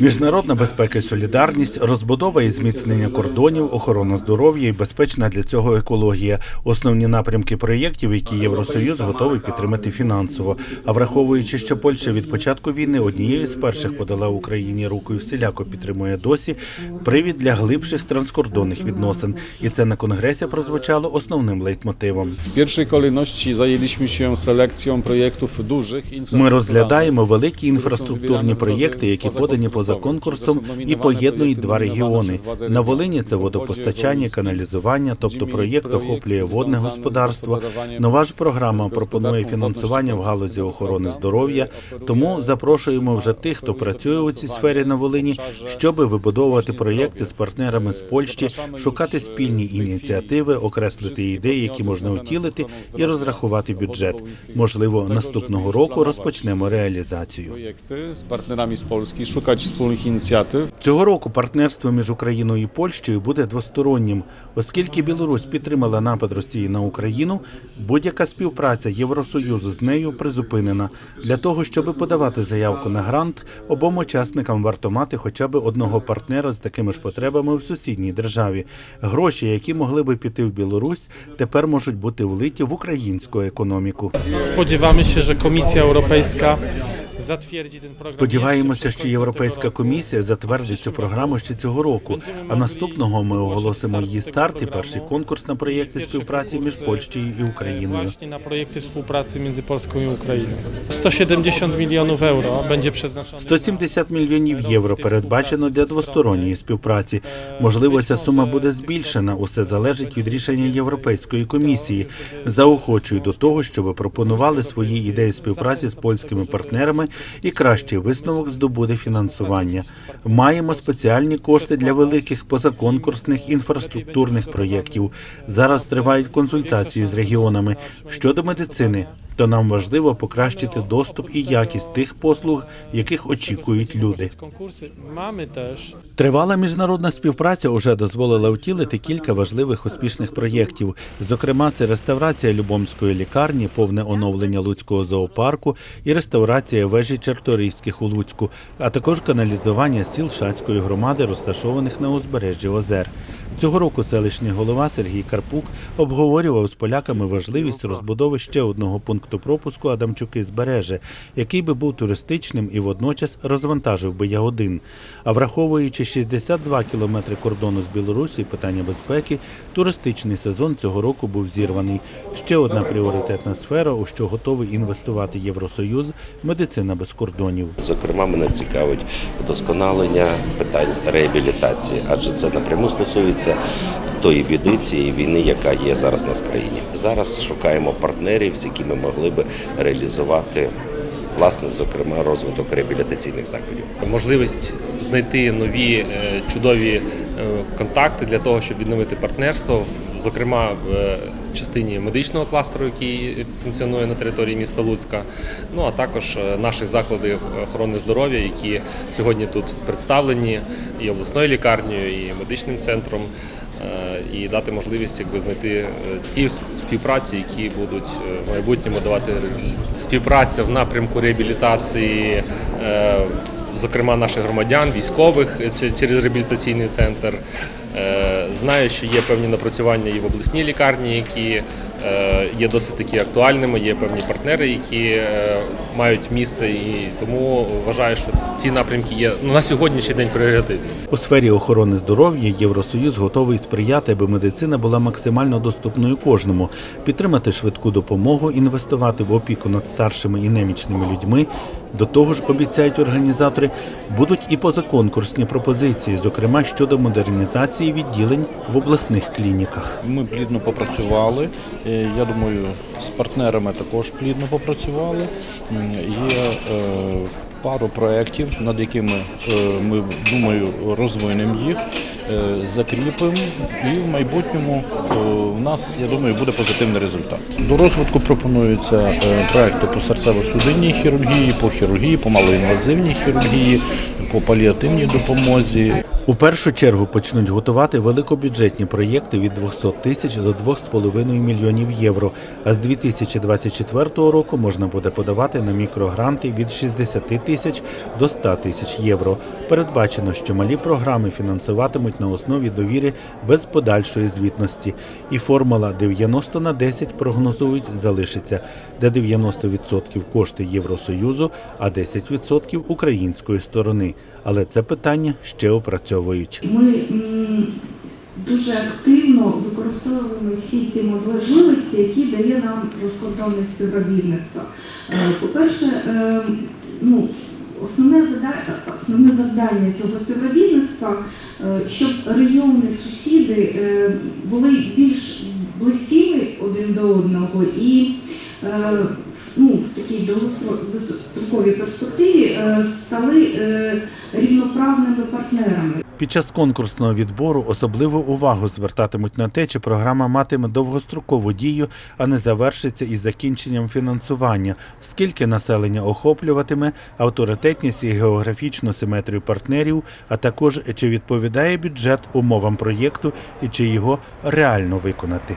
Міжнародна безпека і солідарність, розбудова і зміцнення кордонів, охорона здоров'я і безпечна для цього екологія основні напрямки проєктів, які Євросоюз готовий підтримати фінансово. А враховуючи, що Польща від початку війни однією з перших подала Україні руку і всіляко підтримує досі, привід для глибших транскордонних відносин. І це на конгресі прозвучало основним лейтмотивом. W pierwszej kolejności zajęliśmy się selekcją projektów Ми розглядаємо великі інфраструктурні проєкти, які подані поза конкурсом і поєднують два регіони. На Волині це водопостачання, каналізування, тобто проєкт охоплює водне господарство. Нова ж програма пропонує фінансування в галузі охорони здоров'я. Тому запрошуємо вже тих, хто працює у цій сфері на Волині, щоб вибудовувати проєкти з партнерами з Польщі, шукати спільні ініціативи, окреслити ідеї, які можна втілити, і розрахувати бюджет. Можливо, наступного року розпочнемо реалізацію. z partnerami z Polski, szukać wspólnych inicjatyw. Цього року партнерство між Україною і Польщею буде двостороннім, оскільки Білорусь підтримала напад Росії на Україну. Будь-яка співпраця Євросоюзу з нею призупинена. Для того щоб подавати заявку на грант, обом учасникам варто мати хоча б одного партнера з такими ж потребами в сусідній державі. Гроші, які могли би піти в Білорусь, тепер можуть бути влиті в українську економіку. Spodziewamy się, że Komisja Сподіваємося, що Європейська комісія затвердить цю програму ще цього року. А наступного ми оголосимо її старт і перший конкурс на проєкти співпраці між Польщею і Україною. Na projekty współpracy między Polską i Ukrainą. 170 milionów euro będzie przeznaczone 170 мільйонів євро передбачено для двосторонньої співпраці. Можливо, ця сума буде збільшена. Усе залежить від рішення Європейської комісії. Заохочую до того, щоб пропонували свої ідеї співпраці з польськими партнерами і кращий висновок здобуде фінансування. Маємо спеціальні кошти для великих позаконкурсних інфраструктурних проєктів. Зараз тривають консультації з регіонами щодо медицини. То нам важливо покращити доступ і якість тих послуг, яких очікують люди. Тривала міжнародна співпраця уже дозволила втілити кілька важливих успішних проєктів. Зокрема, це реставрація Любомської лікарні, повне оновлення Луцького зоопарку і реставрація вежі Чарторийських у Луцьку, а також каналізування сіл Шацької громади, розташованих на узбережжі озер. Цього року селищний голова Сергій Карпук обговорював з поляками важливість розбудови ще одного пункту пропуску Адамчуки збереже, який би був туристичним і водночас розвантажив би Ягодин. А враховуючи 62 кілометри кордону з Білорусі, питання безпеки, туристичний сезон цього року був зірваний. Ще одна пріоритетна сфера, у що готовий інвестувати Євросоюз медицина без кордонів. Зокрема, мене цікавить вдосконалення питань реабілітації, адже це напряму стосується тої біди, цієї війни, яка є зараз на країні. Зараз шукаємо партнерів, з якими могли би реалізувати власне, зокрема, розвиток реабілітаційних заходів. можливість знайти нові е, чудові е, контакти для того, щоб відновити партнерство, зокрема в е, частині медичного кластеру, який функціонує на території міста Луцька. Ну а також наші заклади охорони здоров'я, які сьогодні тут представлені і обласною лікарнею, і медичним центром. Е, І дати можливість якби знайти е, ті співпраці, які будуть е, в майбутньому давати співпраця в напрямку реабілітації зокрема наших громадян, військових через реабілітаційний центр. Е, Знаю, що є певні напрацювання і в обласній лікарні, які е, є досить таки актуальними. Є певні партнери, які е, мають місце, і тому вважаю, що ці напрямки є ну, на сьогоднішній день пріоритетні. У сфері охорони здоров'я Євросоюз готовий сприяти, аби медицина була максимально доступною кожному, підтримати швидку допомогу, інвестувати в опіку над старшими і немічними людьми. До того ж, обіцяють організатори, будуть і позаконкурсні пропозиції, зокрема щодо модернізації відділень в обласних клініках. Ми плідно попрацювали. Е, Я думаю, з партнерами також плідно попрацювали. Є е, пару проєктів, над якими е, ми думаю розвинемо їх, закріпимо, і в майбутньому в нас, я думаю, буде позитивний результат. До розвитку пропонуються е, проекти по серцево-судинній хірургії, по хірургії, по малоінвазивній хірургії, по паліативній допомозі. У першу чергу почнуть готувати великобюджетні проєкти від 200 тисяч до 2,5 мільйонів євро. А з 2024 року можна буде подавати на мікрогранти від 60 тисяч до 100 тисяч євро. Передбачено, що малі програми фінансуватимуть на основі довіри без подальшої звітності. І формула 90 на 10 прогнозують залишиться, де 90% кошти Євросоюзу, а 10% української сторони. Але це питання ще опрацьовують. Ми дуже активно використовуємо всі ці можливості, які дає нам розкордонне співробітництво. Е, По-перше, е, ну, основне завдання, основне завдання цього співробітництва, е, щоб регіони, сусіди е, були більш близькими один до одного і е, ну, в такій довгостроковій перспективі стали рівноправними партнерами. Під час конкурсного відбору особливу увагу звертатимуть на те, чи програма матиме довгострокову дію, а не завершиться із закінченням фінансування, скільки населення охоплюватиме, авторитетність і географічну симетрію партнерів, а також чи відповідає бюджет умовам проєкту і чи його реально виконати.